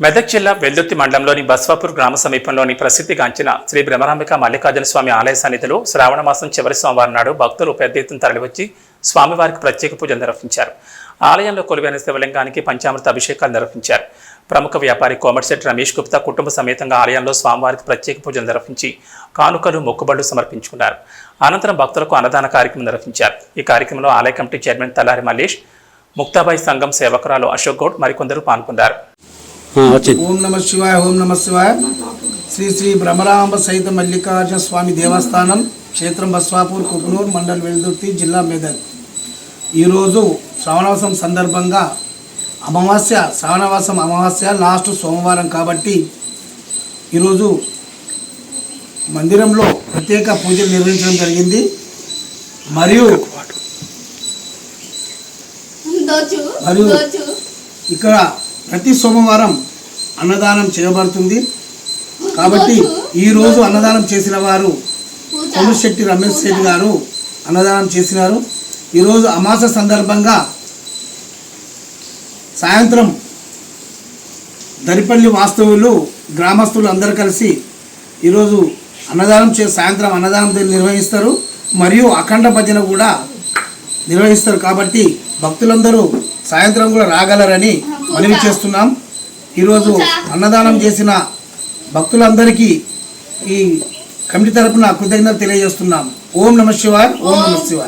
మెదక్ జిల్లా వెల్దుర్తి మండలంలోని బస్వాపూర్ గ్రామ సమీపంలోని ప్రసిద్ధిగాంచిన శ్రీ బ్రహ్మరాంబిక మల్లికార్జున స్వామి ఆలయ సన్నిధిలో శ్రావణ మాసం చివరి సోమవారం నాడు భక్తులు పెద్ద ఎత్తున తరలివచ్చి స్వామివారికి ప్రత్యేక పూజలు నిర్వహించారు. ఆలయంలో కొలువైన శివలింగానికి పంచామృత అభిషేకాలు నిర్వహించారు. ప్రముఖ వ్యాపారి కోమర్సెట్ రమేష్ గుప్తా కుటుంబ సమేతంగా ఆలయంలో స్వామివారికి ప్రత్యేక పూజలు నిర్వహించి కానుకలు మొక్కుబడులు సమర్పించుకున్నారు. అనంతరం భక్తులకు అన్నదాన కార్యక్రమం నిర్వహించారు. ఈ కార్యక్రమంలో ఆలయ కమిటీ చైర్మన్ తలారి మల్లేష్ ముక్తాబాయి సంఘం సేవకురాలు అశోక్ గౌడ్ మరికొందరు పాల్గొన్నారు. వచ్చింది ఓం నమ శివాయ ఓం నమ శివాయ. శ్రీ శ్రీ భ్రమరాంబ సహిత మల్లికార్జున స్వామి దేవస్థానం క్షేత్రం బస్వాపూర్ కుకునూర్ మండల్ వెల్దుర్తి జిల్లా మెదక్. ఈరోజు శ్రావణవాసం సందర్భంగా అమావాస్య శ్రావణవాసం అమావాస్య లాస్ట్ సోమవారం కాబట్టి ఈరోజు మందిరంలో ప్రత్యేక పూజలు నిర్వహించడం జరిగింది. మరియు మరియు ఇక్కడ ప్రతి సోమవారం అన్నదానం చేయబడుతుంది. కాబట్టి ఈ రోజు అన్నదానం చేసిన వారు పూజ. కొనుశెట్టి రమేష్ శెట్టి గారు అన్నదానం చేసినారు. ఈరోజు అమాస సందర్భంగా సాయంత్రం దరిపల్లి వాస్తవులు గ్రామస్తులు అందరూ కలిసి ఈరోజు అన్నదానం చే సాయంత్రం అన్నదానం నిర్వహిస్తారు. మరియు అఖండ భజన కూడా నిర్వహిస్తారు. కాబట్టి భక్తులందరూ సాయంత్రం కూడా రాగలరని మనవి చేస్తున్నాం. ఈరోజు అన్నదానం చేసిన భక్తులందరికీ ఈ కమిటీ తరపున కృతజ్ఞత తెలియజేస్తున్నాం. ఓం నమ శివాయ్ ఓం నమ శివాయ్.